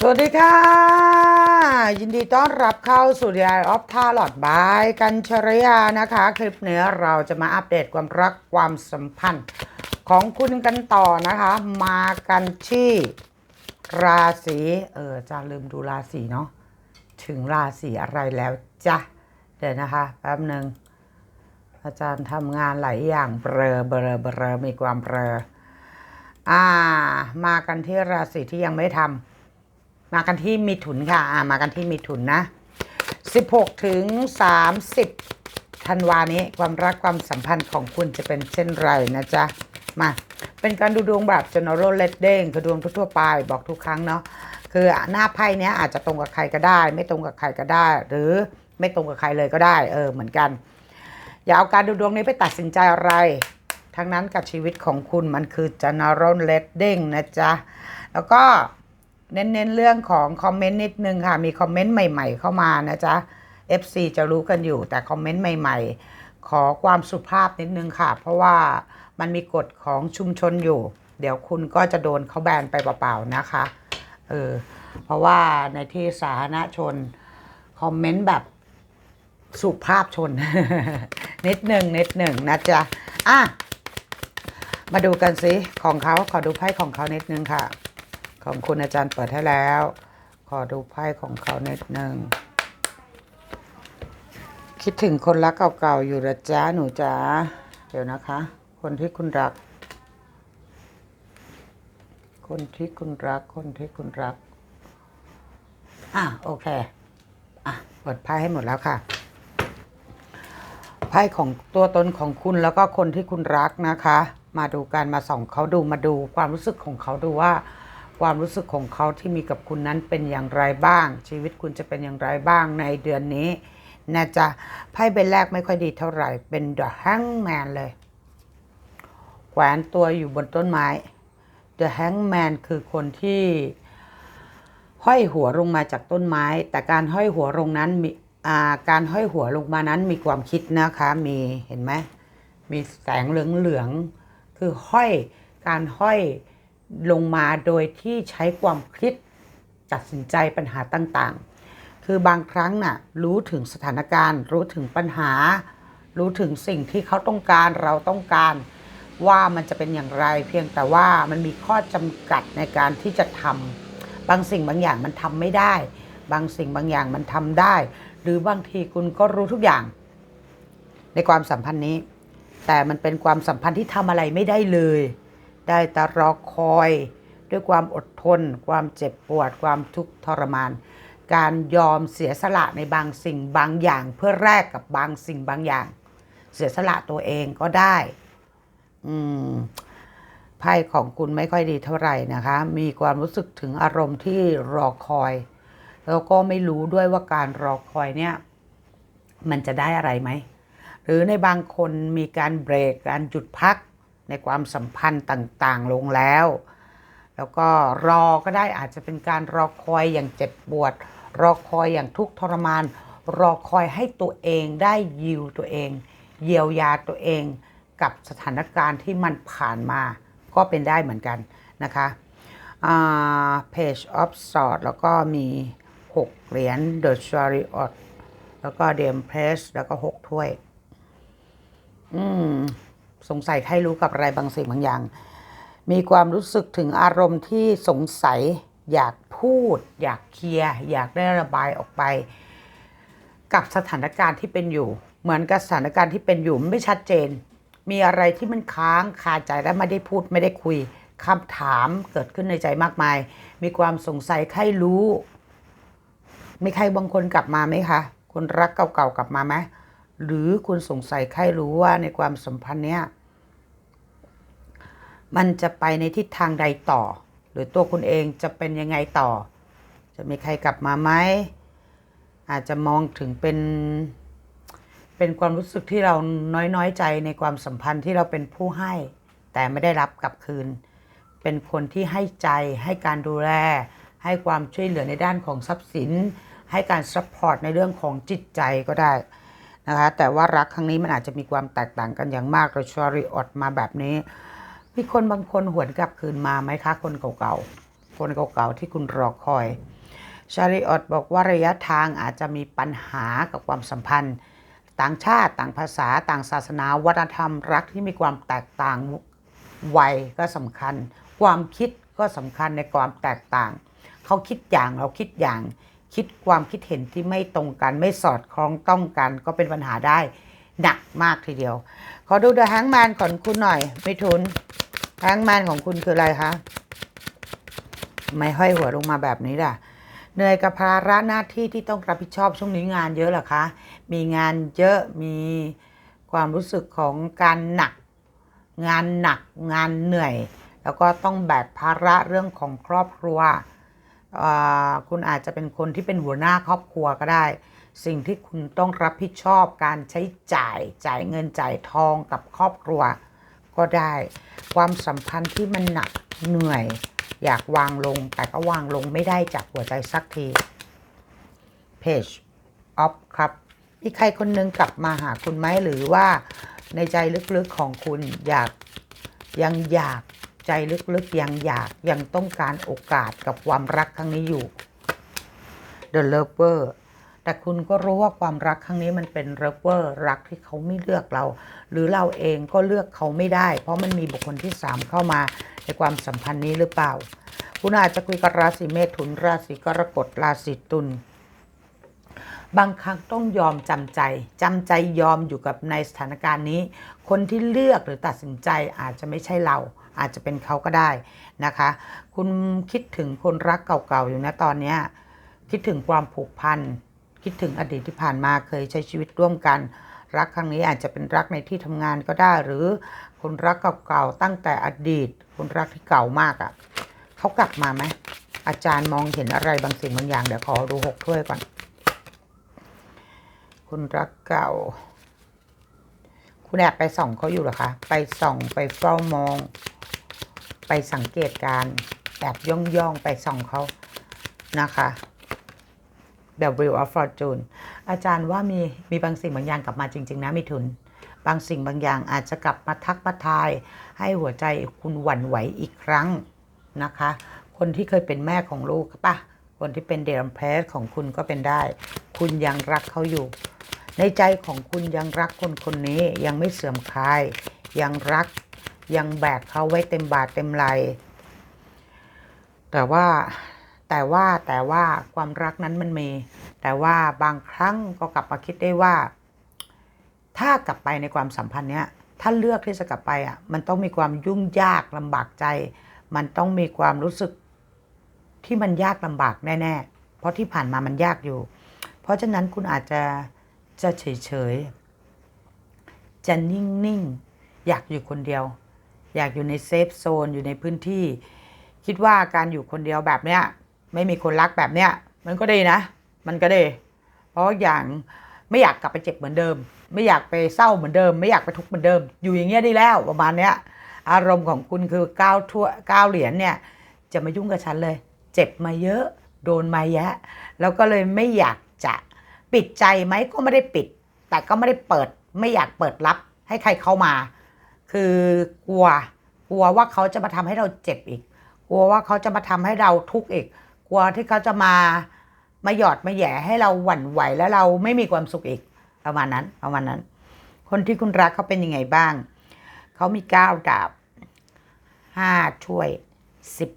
สวัสดีค่ะ ยินดีต้อนรับเข้าสู่ The Eye of Tarot by กัญชรยานะคะ คลิปเนี้เราจะมาอัปเดตความรักความสัมพันธ์ของคุณกันต่อนะคะ มากันที่ราศีเออจะลืมดูราศีเนาะถึงราศีอะไรแล้วจ้ะเดี๋ยวนะคะแป๊บหนึ่งอาจารย์ทำงานหลายอย่างเบลอเบลอเบลอมีความเบลออ่า มากันที่ราศีที่ยังไม่ทำ มากันที่มิถุนค่ะอ่ามากันที่มิถุนนะ 16 ถึง 30ธันวานี้ความรักความสัมพันธ์ของคุณจะเป็นเช่นไรนะจ๊ะ มาเป็นการดูดวงแบบ general reading คือดวงทั่วไปบอกทุกครั้งเนาะคือหน้าไพ่เนี้ยอาจจะตรงกับใครก็ได้ ไม่ตรงกับใครก็ได้ หรือไม่ตรงกับใครเลยก็ได้ เออเหมือนกัน อย่าเอาการดูดวงนี้ไปตัดสินใจอะไร ทั้งนั้นกับชีวิตของคุณมันคือ general reading นะจ๊ะแล้วก็ เน้นๆเรื่องของคอมเมนต์นิดนึงค่ะ มีคอมเมนต์ใหม่ ๆ เข้ามานะจ๊ะ FC จะรู้กันอยู่ แต่คอมเมนต์ใหม่ ๆ ขอความสุภาพนิดนึงค่ะ เพราะว่ามันมีกฎของชุมชนอยู่ เดี๋ยวคุณก็จะโดนเขาแบนไปเปล่าๆนะคะ เออ เพราะว่าในที่สาธารณชนคอมเมนต์แบบสุภาพชน นิดหนึ่งนิดหนึ่งนะจ๊ะ อะ มาดูกันสิของเขาขอดูไพ่ของเขานิดนึงค่ะ ของคุณอาจารย์เปิดให้แล้ว ขอดูไพ่ของเขานิดนึงคิดถึงคนรักเก่าๆอยู่ละจ้าหนูจ๋าเดี๋ยวนะคะ คนที่คุณรัก คนที่คุณรัก คนที่คุณรัก อะโอเค อะเปิดไพ่ให้หมดแล้วค่ะไพ่ของตัวตนของคุณแล้วก็คนที่คุณรักนะคะ มาดูกันมาส่องเขาดูมาดูความรู้สึกของเขาดูว่า ความรู้สึกของเขาที่มีกับคุณนั้นเป็นอย่างไรบ้าง ชีวิตคุณจะเป็นอย่างไรบ้างในเดือนนี้นะจ๊ะไพ่ใบแรกไม่ค่อยดีเท่าไหร่ เป็น The Hangman เลย แขวนตัวอยู่บนต้นไม้ The Hangman คือคนที่ห้อยหัวลงมาจากต้นไม้ แต่การห้อยหัวลงนั้นมีการห้อยหัวลงมานั้นมีความคิดนะคะมีเห็นไหมมีแสงเหลืองๆคือห้อยการห้อย ลงมาโดยที่ใช้ความคิดตัดสินใจปัญหาต่างๆ คือบางครั้งน่ะรู้ถึงสถานการณ์ รู้ถึงปัญหา รู้ถึงสิ่งที่เขาต้องการเราต้องการ ว่ามันจะเป็นอย่างไร เพียงแต่ว่ามันมีข้อจำกัดในการที่จะทำบางสิ่งบางอย่างมันทำไม่ได้ บางสิ่งบางอย่างมันทำได้ หรือบางทีคุณก็รู้ทุกอย่าง ในความสัมพันธ์นี้ แต่มันเป็นความสัมพันธ์ที่ทำอะไรไม่ได้เลย ได้แต่รอคอย ด้วยความอดทน ความเจ็บปวด ความทุกข์ทรมาน การยอมเสียสละในบางสิ่งบางอย่าง เพื่อแลกกับบางสิ่งบางอย่าง เสียสละตัวเองก็ได้ อืมไพ่ของคุณไม่ค่อยดีเท่าไหร่นะคะ มีความรู้สึกถึงอารมณ์ที่รอคอย แล้วก็ไม่รู้ด้วยว่าการรอคอยเนี่ย มันจะได้อะไรไหม หรือในบางคนมีการเบรก การหยุดพัก ในความสัมพันธ์ต่างๆ ลงแล้ว แล้วก็รอก็ได้อาจจะเป็นการรอคอยอย่างเจ็บปวด รอคอยอย่างทุกข์ทรมาน รอคอยให้ตัวเองได้ยิวตัวเอง เยียวยาตัวเองกับสถานการณ์ที่มันผ่านมาก็เป็นได้เหมือนกันนะคะอ่า Page of Swords แล้วก็มี 6 เหรียญ The Chariot แล้วก็ The Empress แล้วก็ 6 ถ้วย อืม สงสัยใครรู้กับอะไรบางสิ่งบางอย่าง มีความรู้สึกถึงอารมณ์ที่สงสัยอยากพูด อยากเคลียร์อยากได้ระบายออกไป กับสถานการณ์ที่เป็นอยู่ เหมือนกับสถานการณ์ที่เป็นอยู่มันไม่ชัดเจน มีอะไรที่มันค้างคาใจและไม่ได้พูดไม่ได้คุยคำถามเกิดขึ้นในใจมากมาย มีความสงสัยใครรู้มีใครบางคนกลับมาไหมคะคนรักเก่าๆกลับมาไหมหรือคุณสงสัยใครรู้ว่าในความสัมพันธ์เนี้ย มันจะไปในทิศทางใดต่อ หรือตัวคุณเองจะเป็นยังไงต่อ จะมีใครกลับมาไหมอาจจะมองถึงเป็น เป็นความรู้สึกที่เราน้อยน้อยใจในความสัมพันธ์ที่เราเป็นผู้ให้ แต่ไม่ได้รับกลับคืน เป็นคนที่ให้ใจให้การดูแล ให้ความช่วยเหลือในด้านของทรัพย์สิน ให้การซัพพอร์ตในเรื่องของจิตใจก็ได้นะคะแต่ว่ารักครั้งนี้มันอาจจะมีความแตกต่างกันอย่างมากเราชอริออดมาแบบนี้ มีคนบางคนหวนกลับคืนมาไหมคะ คนเก่าๆ คนเก่าๆ ที่คุณรอคอย ชาริออตบอกว่าระยะทางอาจจะมีปัญหากับความสัมพันธ์ ต่างชาติต่างภาษาต่างศาสนา วัฒนธรรมรักที่มีความแตกต่างวัยก็สำคัญ ความคิดก็สำคัญในความแตกต่าง เขาคิดอย่างเราคิดอย่าง คิดความคิดเห็นที่ไม่ตรงกันไม่สอดคล้องต้องกัน ก็เป็นปัญหาได้ หนักมากทีเดียว ขอดูเดอะแฮงแมนของคุณหน่อยไม่ทุนแฮงแมนของคุณคืออะไรคะไม่ห้อยหัวลงมาแบบนี้ล่ะเหนื่อยกับภาระหน้าที่ที่ต้องรับผิดชอบช่วงนี้งานเยอะหรอคะ มีงานเยอะมีความรู้สึกของการหนัก งานหนักงานเหนื่อย แล้วก็ต้องแบกภาระเรื่องของครอบครัวคุณอาจจะเป็นคนที่เป็นหัวหน้าครอบครัวก็ได้ สิ่งที่คุณต้องรับผิดชอบการใช้จ่ายจ่ายเงินจ่ายทองกับครอบครัว ก็ได้ ความสัมพันธ์ที่มันหนักเหนื่อย อยากวางลงแต่ก็วางลงไม่ได้จากหัวใจสักที Page of ครับมีใครคนหนึงกลับมาหาคุณไหมหรือว่าในใจลึกๆของคุณอยากยังอยากใจลึกๆยังอยากยังต้องการโอกาสกับความรักครั้งนี้อยู่ The Lover แต่คุณก็รู้ว่าความรักครั้งนี้มันเป็น Lover รักที่เขาไม่เลือกเรา หรือเราเองก็เลือกเขาไม่ได้ เพราะมันมีบุคคลที่ 3 เข้ามาในความสัมพันธ์นี้หรือเปล่า คุณอาจจะคุยกับราศีเมถุนราศีกรกฎราศีตุลบางครั้งต้องยอมจำใจจำใจยอมอยู่กับในสถานการณ์นี้ คนที่เลือกหรือตัดสินใจอาจจะไม่ใช่เรา อาจจะเป็นเขาก็ได้นะคะ คุณคิดถึงคนรักเก่าๆอยู่นะตอนนี้คิดถึงความผูกพัน คิดถึงอดีตที่ผ่านมาเคยใช้ชีวิตร่วมกัน รักครั้งนี้อาจจะเป็นรักในที่ทำงานก็ได้ หรือคนรักเก่าๆตั้งแต่อดีต คนรักที่เก่ามากอะ่ะเขากลับมาไหมอาจารย์มองเห็นอะไรบางสิ่งบางอย่างเดี๋ยวขอดูหกถ้วยก่อน คุณรักเก่า คุณแอบไปส่องเขาอยู่หรอคะ ไปส่องไปเฝ้ามอง ไปสังเกตการแอบย่องย่องไปส่องเขานะคะ The Wheel of Fortune อาจารย์ว่ามีมีบางสิ่งบางอย่างกลับมาจริง ๆ นะมิถุน บางสิ่งบางอย่างอาจจะกลับมาทักมาทาย ให้หัวใจคุณหวั่นไหวอีกครั้งนะคะ คนที่เคยเป็นแม่ของลูกปะคนที่เป็นเดรัมเพสของคุณก็เป็นได้ คุณยังรักเขาอยู่ ในใจของคุณยังรักคนคนนี้ยังไม่เสื่อมคลาย ยังรักยังแบกเขาไว้เต็มบาทเต็มไหลแต่ว่า แต่ว่าแต่ว่าความรักนั้นมันมี แต่ว่าบางครั้งก็กลับมาคิดได้ว่า ถ้ากลับไปในความสัมพันธ์เนี้ยถ้าเลือกที่จะกลับไปอะมันต้องมีความยุ่งยากลำบากใจ มันต้องมีความรู้สึกที่มันยากลำบากแน่ๆ เพราะที่ผ่านมามันยากอยู่ เพราะฉะนั้นคุณอาจจะจะเฉยๆจะนิ่งๆ อยากอยู่คนเดียว อยากอยู่ในเซฟโซนอยู่ในพื้นที่ คิดว่าการอยู่คนเดียวแบบเนี้ย ไม่มีคนรักแบบเนี้ยมันก็ดีนะ มันก็ดี เพราะอย่างไม่อยากกลับไปเจ็บเหมือนเดิม ไม่อยากไปเศร้าเหมือนเดิม ไม่อยากไปทุกข์เหมือนเดิม อยู่อย่างเงี้ยดีแล้วประมาณเนี้ย อารมณ์ของคุณคือก้าวทั่วก้าวเหรียญเนี่ย จะมายุ่งกับฉันเลย เจ็บมาเยอะ โดนมาแยะแล้วก็เลยไม่อยากจะปิดใจไหมก็ไม่ได้ปิด แต่ก็ไม่ได้เปิด ไม่อยากเปิดรับให้ใครเข้ามา คือกลัว กลัวว่าเขาจะมาทำให้เราเจ็บอีก กลัวว่าเขาจะมาทำให้เราทุกข์อีก กลัวที่เขาจะมามาหยอดมาแย่ให้เราหวั่นไหวแล้วเราไม่มีความสุขอีกประมาณนั้นประมาณนั้น คนที่คุณรักเขาเป็นยังไงบ้าง เขามีก้าวดาบห้าถ้วยสิบ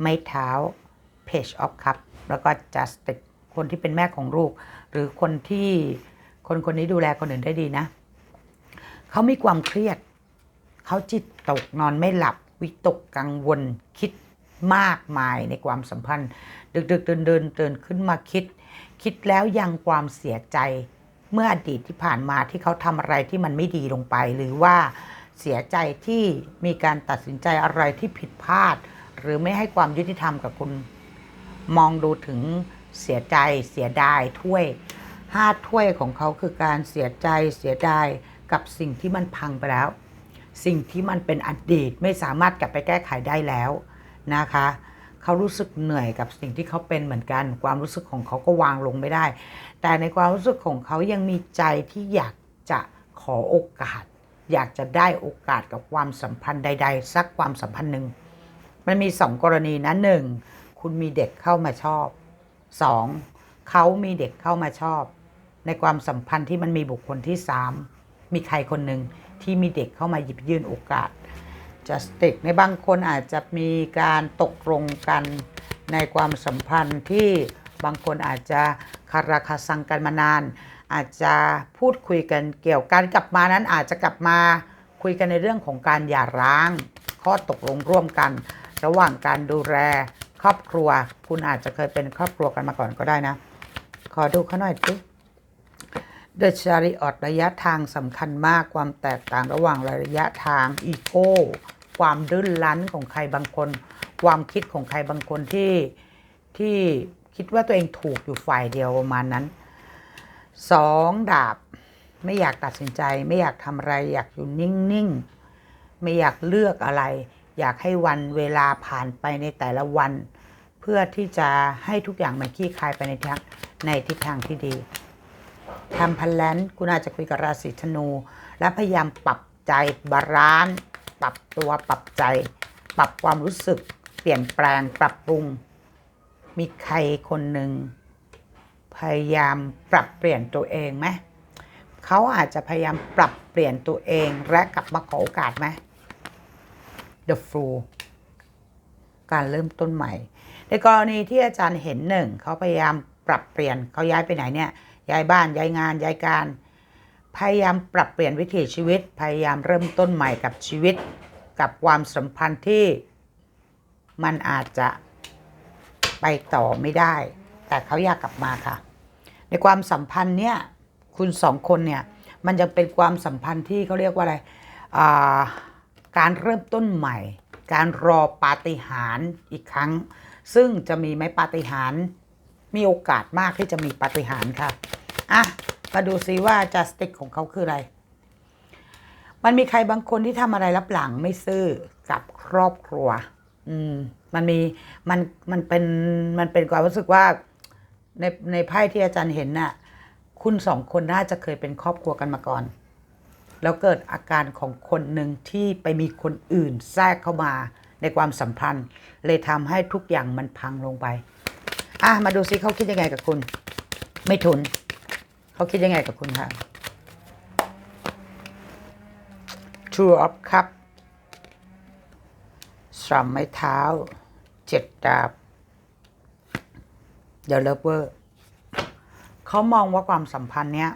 ไม้เท้า page of cup แล้วก็ justice คนที่เป็นแม่ของลูก หรือคนที่คนคนนี้ดูแลคนอื่นได้ดีนะ เขามีความเครียด เขาจิตตกนอนไม่หลับ วิตกกังวลคิด มากมายในความสัมพันธ์ ดึกดึกเดินเดินเดินขึ้นมาคิด คิดแล้วยังความเสียใจเมื่ออดีตที่ผ่านมาที่เขาทำอะไรที่มันไม่ดีลงไป หรือว่าเสียใจที่มีการตัดสินใจอะไรที่ผิดพลาด หรือไม่ให้ความยุติธรรมกับคุณ มองดูถึงเสียใจเสียดายถ้วยห้าถ้วยของเขาคือการเสียใจเสียดายกับสิ่งที่มันพังไปแล้ว สิ่งที่มันเป็นอดีตไม่สามารถกลับไปแก้ไขได้แล้ว นะคะเขารู้สึกเหนื่อยกับสิ่งที่เขาเป็นเหมือนกัน ความรู้สึกของเขาก็วางลงไม่ได้ แต่ในความรู้สึกของเขายังมีใจที่อยากจะขอโอกาส อยากจะได้โอกาสกับความสัมพันธ์ใด ๆ สักความสัมพันธ์หนึ่งมันมีสองกรณีนะหนึ่งคุณมีเด็กเข้ามาชอบสองเขามีเด็กเข้ามาชอบ ในความสัมพันธ์ที่มันมีบุคคลที่สามมีใครคนหนึ่งที่มีเด็กเข้ามาหยิบยื่นโอกาส justice ในบางคนอาจจะมีการตกลงกันในความสัมพันธ์ที่บางคนอาจจะคาราคาซังกันมานาน อาจจะพูดคุยกันเกี่ยวกันกลับมานั้นอาจจะกลับมาคุยกันในเรื่องของการหย่าร้าง ข้อตกลงร่วมกัน ระหว่างการดูแลครอบครัว คุณอาจจะเคยเป็นครอบครัวกันมาก่อนก็ได้นะ ขอดูเขาหน่อยสิเดอะชาริออตระยะทางสำคัญมากความแตกต่างระหว่างระยะทางอีโก้ ความดื้นรั้นของใครบางคน ความคิดของใครบางคนที่ที่คิดว่าตัวเองถูกอยู่ฝ่ายเดียวประมาณนั้นสองดาบไม่อยากตัดสินใจ ไม่อยากทำอะไร อยากอยู่นิ่งๆ ไม่อยากเลือกอะไร อยากให้วันเวลาผ่านไปในแต่ละวัน เพื่อที่จะให้ทุกอย่างมันคลี่คลายไปในทางในทิศทางที่ดีทำพันแลนคุณอาจจะคุยกับราศีธนู และพยายามปรับใจบาลานซ์ ปรับตัวปรับใจ ปรับความรู้สึก เปลี่ยนแปลงปรับปรุง มีใครคนหนึ่งพยายามปรับเปลี่ยนตัวเองไหมเขาอาจจะพยายามปรับเปลี่ยนตัวเองและกลับมาขอโอกาสไหม The Fool การเริ่มต้นใหม่ ในกรณีที่อาจารย์เห็นหนึ่งเขาพยายามปรับเปลี่ยนเขาย้ายไปไหนเนี่ยย้ายบ้านย้ายงานย้ายการ พยายามปรับเปลี่ยนวิถีชีวิต พยายามเริ่มต้นใหม่กับชีวิต กับความสัมพันธ์ที่มันอาจจะไปต่อไม่ได้ แต่เขาอยากกลับมาค่ะ ในความสัมพันธ์เนี่ยคุณสองคนเนี่ยมันยังเป็นความสัมพันธ์ที่เขาเรียกว่าอะไรอ่าการเริ่มต้นใหม่ การรอปาฏิหาริย์อีกครั้ง ซึ่งจะมีไหมปาฏิหาริย์มีโอกาสมากที่จะมีปาฏิหาริย์ค่ะอะ มาดูซิว่าจัสติกของเขาคืออะไร มันมีใครบางคนที่ทำอะไรรับหลังไม่ซื่อกับครอบครัว อืม มันมีมันมันเป็นมันเป็นความรู้สึกว่าในในไพ่ที่อาจารย์เห็นน่ะ คุณสองคนน่าจะเคยเป็นครอบครัวกันมาก่อน แล้วเกิดอาการของคนหนึ่งที่ไปมีคนอื่นแทรกเข้ามาในความสัมพันธ์ เลยทำให้ทุกอย่างมันพังลงไป อะ มาดูซิเขาคิดยังไงกับคุณ ไม่ทุน เขาคิดยังไงกับคุณคะ Two of Cup สามไม้เท้า เจ็ดดาบเดี๋ยวเลิฟเวอร์เขามองว่าความสัมพันธ์เนี้ย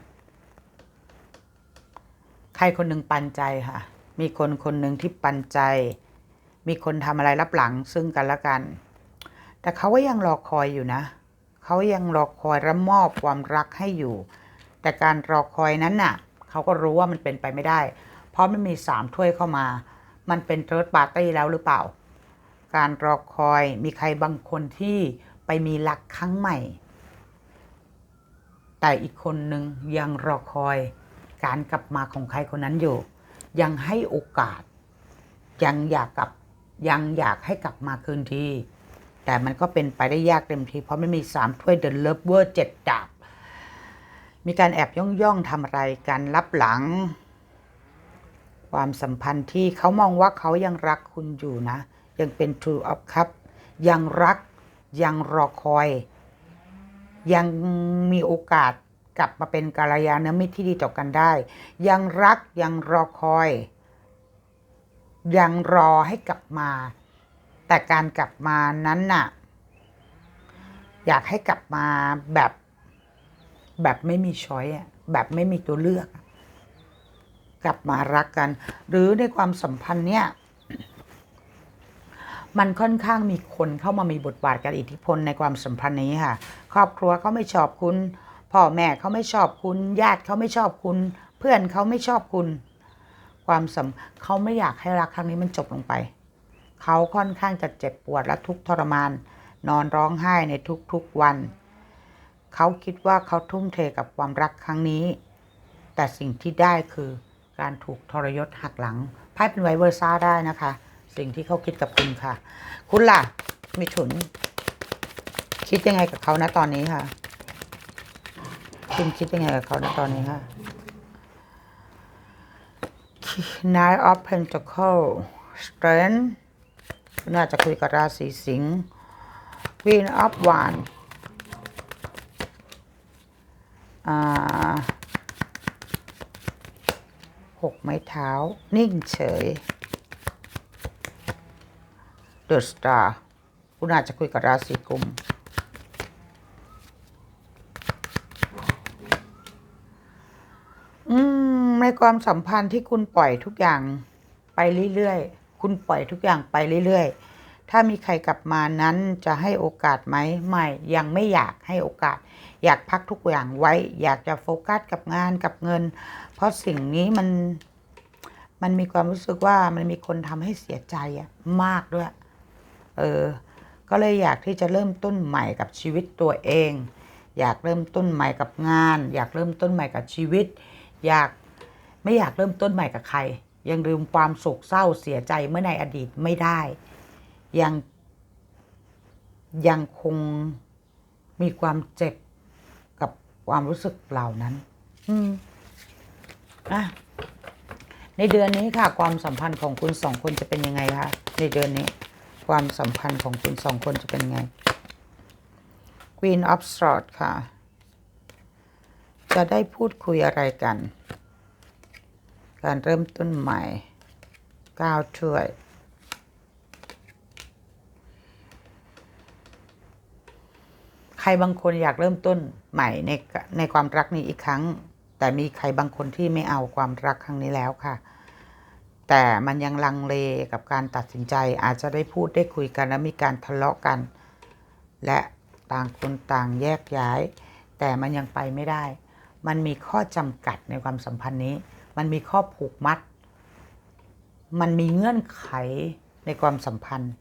ใครคนหนึ่งปันใจค่ะ มีคนคนหนึ่งที่ปันใจ มีคนทำอะไรรับหลังซึ่งกันและกัน แต่เขาก็ยังรอคอยอยู่นะ เขายังรอคอยและมอบความรักให้อยู่ แต่การรอคอยนั้นน่ะเขาก็รู้ว่ามันเป็นไปไม่ได้ เพราะมันมีสามถ้วยเข้ามา มันเป็นเทิร์ดปาร์ตี้แล้วหรือเปล่า การรอคอยมีใครบางคนที่ไปมีรักครั้งใหม่ แต่อีกคนหนึ่งยังรอคอย การกลับมาของใครคนนั้นอยู่ ยังให้โอกาส ยังอยากกลับยังอยากให้กลับมาคืนทีแต่มันก็เป็นไปได้ยากเต็มที เพราะไม่มีสามถ้วยเด e เลิฟเวอร์เจ็ดดาบ มีการแอบย่องย่องทำอะไรกันรับหลัง ความสัมพันธ์ที่เขามองว่าเขายังรักคุณอยู่นะ ยังเป็น True of Cup ยังรักยังรอคอย ยังมีโอกาสกลับมาเป็นกาลยานมิตรที่ดีต่อกันได้ ยังรักยังรอคอย ยังรอให้กลับมา แต่การกลับมานั้นน่ะ อยากให้กลับมาแบบ แบบไม่มีช้อยอะแบบไม่มีตัวเลือก กลับมารักกัน หรือในความสัมพันธ์เนี่ย มันค่อนข้างมีคนเข้ามามีบทบาทกับอิทธิพลในความสัมพันธ์นี้ค่ะ ครอบครัวเขาไม่ชอบคุณพ่อแม่เขาไม่ชอบคุณ ญาติเขาไม่ชอบคุณ เพื่อนเขาไม่ชอบคุณ ความสัมเขาไม่อยากให้รักครั้งนี้มันจบลงไป เขาค่อนข้างจะเจ็บปวดและทุกข์ทรมาน นอนร้องไห้ในทุกๆวัน เขาคิดว่าเขาทุ่มเทกับความรักครั้งนี้ แต่สิ่งที่ได้คือการถูกทรยศหักหลังไพ่เป็นไวเวอร์ซ่าได้นะคะ สิ่งที่เขาคิดกับคุณค่ะ คุณล่ะมีฉุน คิดยังไงกับเขานะตอนนี้ค่ะ คุณคิดยังไงกับเขานะตอนนี้ค่ะ Nine of Pentacles Strength คุณอาจจะคุยกับราศีสิงห์ Queen of Wands อ่า หกไม้เท้า นิ่งเฉย The Star คุณอาจจะคุยกับราศีกุม อืม ในความสัมพันธ์ที่คุณปล่อยทุกอย่างไปเรื่อยๆ คุณปล่อยทุกอย่างไปเรื่อยๆ ถ้ามีใครกลับมานั้นจะให้โอกาสไหมไม่ ยังไม่อยากให้โอกาส อยากพักทุกอย่างไว้ อยากจะโฟกัสกับงานกับเงิน เพราะสิ่งนี้มันมันมีความรู้สึกว่ามันมีคนทำให้เสียใจอะมากด้วย เออ ก็เลยอยากที่จะเริ่มต้นใหม่กับชีวิตตัวเอง อยากเริ่มต้นใหม่กับงาน อยากเริ่มต้นใหม่กับชีวิต อยากไม่อยากเริ่มต้นใหม่กับใคร ยังลืมความโศกเศร้าเสียใจเมื่อในอดีตไม่ได้ ยังยังคงมีความเจ็บกับความรู้สึกเหล่านั้น อืมอะในเดือนนี้ค่ะ ความสัมพันธ์ของคุณสองคนจะเป็นยังไงคะในเดือนนี้ ความสัมพันธ์ของคุณสองคนจะเป็นยังไง Queen of Swords ค่ะ จะได้พูดคุยอะไรกัน การเริ่มต้นใหม่ก้าวช่วย ใค รบางคนอยากเริ่มต้นใหม่ในในความรักนี้อีกครั้ง แต่มีใครบางคนที่ไม่เอาความรักครั้งนี้แล้วค่ะ แต่มันยังลังเลกับการตัดสินใจอาจจะได้พูดได้คุยกันแล้วมีการทะเลาะกัน และต่างคนต่างแยกย้าย แต่มันยังไปไม่ได้ มันมีข้อจำกัดในความสัมพันธ์นี้ มันมีข้อผูกมัด มันมีเงื่อนไขในความสัมพันธ์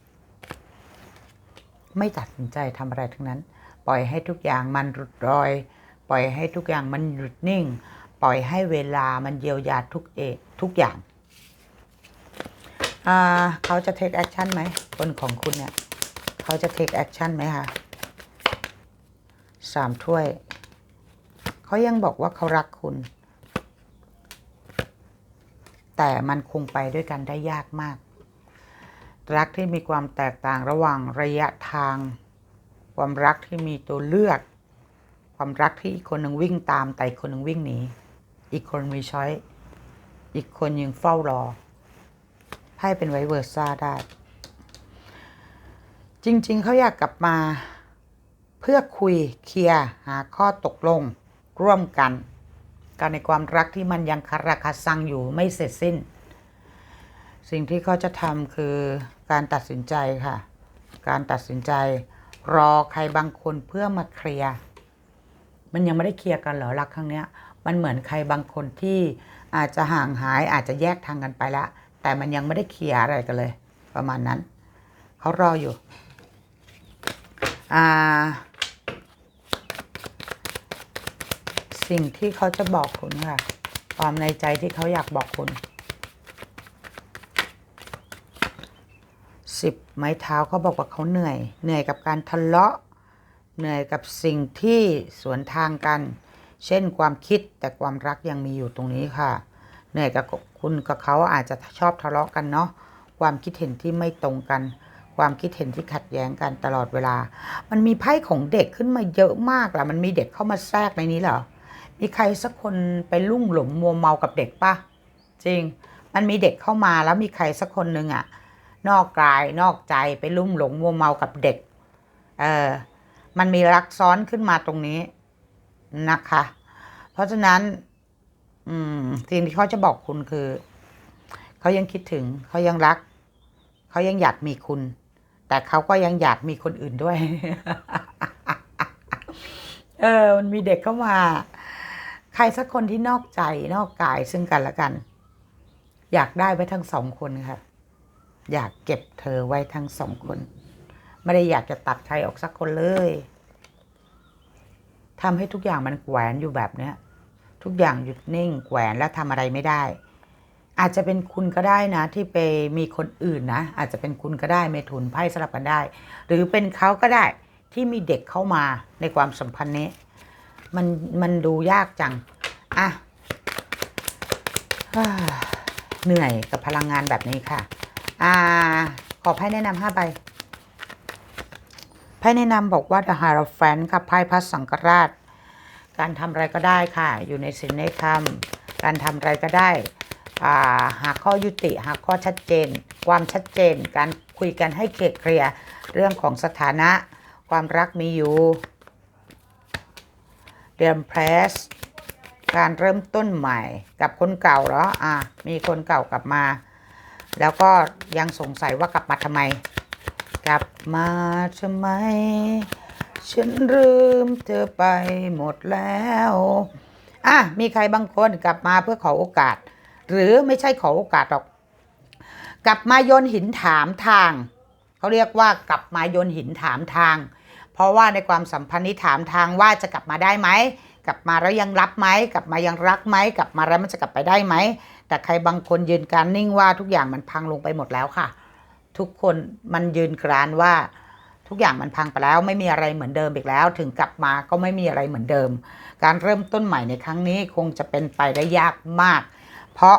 ไม่ตัดสินใจทำอะไรทั้งนั้น ปล่อยให้ทุกอย่างมันหลุดรอย ปล่อยให้ทุกอย่างมันหยุดนิ่ง ปล่อยให้เวลามันเยียวยาทุกเอกทุกอย่างเขาจะ take action ไหมคนของคุณเนี่ย เขาจะ take action ไหมคะสามถ้วย เขายังบอกว่าเขารักคุณ แต่มันคงไปด้วยกันได้ยากมาก รักที่มีความแตกต่างระหว่างระยะทาง ความรักที่มีตัวเลือก ความรักที่อีกคนหนึ่งวิ่งตามแต่อีกคนหนึ่งวิ่งหนีอีกคนมีช้อยอีกคนยังเฝ้ารอให้เป็นไวเวอร์ซ่าได้ จริง ๆเขาอยากกลับมา เพื่อคุยเคลียร์หาข้อตกลง ร่วมกัน การในความรักที่มันยังคาราคาซังอยู่ไม่เสร็จสิ้น สิ่งที่เขาจะทำคือการตัดสินใจค่ะ การตัดสินใจ รอใครบางคนเพื่อมาเคลียร์มันยังไม่ได้เคลียร์กันเหรอรักครั้งเนี้ย มันเหมือนใครบางคนที่อาจจะห่างหายอาจจะแยกทางกันไปแล้วแต่มันยังไม่ได้เคลียร์อะไรกันเลย ประมาณนั้นเขารออยู่อ่าสิ่งที่เขาจะบอกคุณค่ะ ความในใจที่เขาอยากบอกคุณ สิบไม้เท้าเขาบอกว่าเขาเหนื่อย เหนื่อยกับการทะเลาะ เหนื่อยกับสิ่งที่สวนทางกัน เช่นความคิดแต่ความรักยังมีอยู่ตรงนี้ค่ะ เหนื่อยกับคุณกับเขาอาจจะชอบทะเลาะกันเนาะ ความคิดเห็นที่ไม่ตรงกัน ความคิดเห็นที่ขัดแย้งกันตลอดเวลา มันมีไพ่ของเด็กขึ้นมาเยอะมากล่ะ มันมีเด็กเข้ามาแทรกในนี้เหรอ มีใครสักคนไปลุ่งหลงมัวเมากับเด็กปะจริง มันมีเด็กเข้ามาแล้วมีใครสักคนหนึ่งอะ นอกกายนอกใจไปลุ่มหลงมัวเมากับเด็ก เออ มันมีรักซ้อนขึ้นมาตรงนี้นะคะ เพราะฉะนั้น อืมสิ่งที่เขาจะบอกคุณคือ เขายังคิดถึง เขายังรัก เขายังอยากมีคุณ แต่เขาก็ยังอยากมีคนอื่นด้วย เออ มันมีเด็กเข้ามา ใครสักคนที่นอกใจนอกกายซึ่งกันและกัน อยากได้ไว้ทั้งสองคนค่ะ อยากเก็บเธอไว้ทั้งสองคน ไม่ได้อยากจะตัดใครออกสักคนเลยทำให้ทุกอย่างมันแขวนอยู่แบบเนี้ย ทุกอย่างหยุดนิ่งแขวนแล้วทำอะไรไม่ได้ อาจจะเป็นคุณก็ได้นะ ที่ไปมีคนอื่นนะ อาจจะเป็นคุณก็ได้เมถุนไพ่สลับกันได้ หรือเป็นเขาก็ได้ที่มีเด็กเข้ามาในความสัมพันธ์นี้ มันมันดูยากจัง อะเหนื่อยกับพลังงานแบบนี้ค่ะ อ่า ขอไพ่แนะนำห้าใบไพ่แนะนำบอกว่า The Hierophant ค่ะไพ่พระสังฆราช การทำอะไรก็ได้ค่ะ อยู่ในศีลในธรรม การทำอะไรก็ได้อ่าหาข้อยุติหาข้อชัดเจน ความชัดเจน การคุยกันให้เคลียร์เคลียร์เรื่องของสถานะ ความรักมีอยู่เดือนเพรสการเริ่มต้นใหม่กับคนเก่าเหรออะมีคนเก่ากลับมา แล้วก็ยังสงสัยว่ากลับมาทำไม กลับมาทำไม ฉันลืมเธอไปหมดแล้วอะมีใครบางคนกลับมาเพื่อขอโอกาส หรือไม่ใช่ขอโอกาสหรอก กลับมาโยนหินถามทางเขาเรียกว่ากลับมาโยนหินถามทาง เพราะว่าในความสัมพันธ์นี้ถามทางว่าจะกลับมาได้ไหมกลับมาแล้วยังรับไหมกลับมายังรักไหมกลับมาแล้วมันจะกลับไปได้ไหม แต่ใครบางคนยืนการนิ่งว่าทุกอย่างมันพังลงไปหมดแล้วค่ะ ทุกคนมันยืนกรานว่าทุกอย่างมันพังไปแล้วไม่มีอะไรเหมือนเดิมอีกแล้ว ถึงกลับมาก็ไม่มีอะไรเหมือนเดิม การเริ่มต้นใหม่ในครั้งนี้คงจะเป็นไปได้ยากมาก เพราะ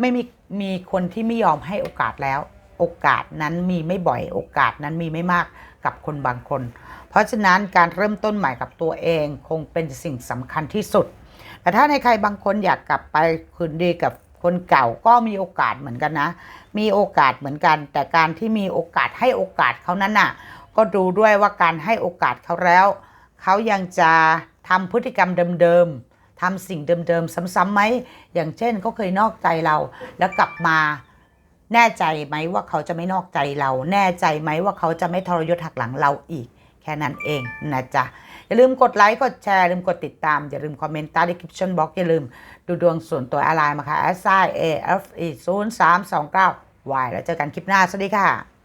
ไม่มีมีคนที่ไม่ยอมให้โอกาสแล้ว โอกาสนั้นมีไม่บ่อยโอกาสนั้นมีไม่มากกับคนบางคน เพราะฉะนั้นการเริ่มต้นใหม่กับตัวเองคงเป็นสิ่งสำคัญที่สุด แต่ถ้าในใครบางคนอยากกลับไปคืนดีกับ คนเก่าก็มีโอกาสเหมือนกันนะ มีโอกาสเหมือนกัน แต่การที่มีโอกาสให้โอกาสเขานั้นน่ะ ก็ดูด้วยว่าการให้โอกาสเขาแล้ว เขายังจะทำพฤติกรรมเดิมๆทำสิ่งเดิมๆซ้ำๆไหมอย่างเช่นเขาเคยนอกใจเราแล้วกลับมาแน่ใจไหมว่าเขาจะไม่นอกใจเรา แน่ใจไหมว่าเขาจะไม่ทรยศหักหลังเราอีก แค่นั้นเองนะจ๊ะ อย่าลืมกดไลค์กดแชร์อย่าลืมกดติดตาม อย่าลืมคอมเมนต์ใต้ description box อย่าลืม ดูดวงส่วนตัวอะไรมาค่ะ s i a f e 0 3 2 9 y แล้วเจอกันคลิปหน้า สวัสดีค่ะ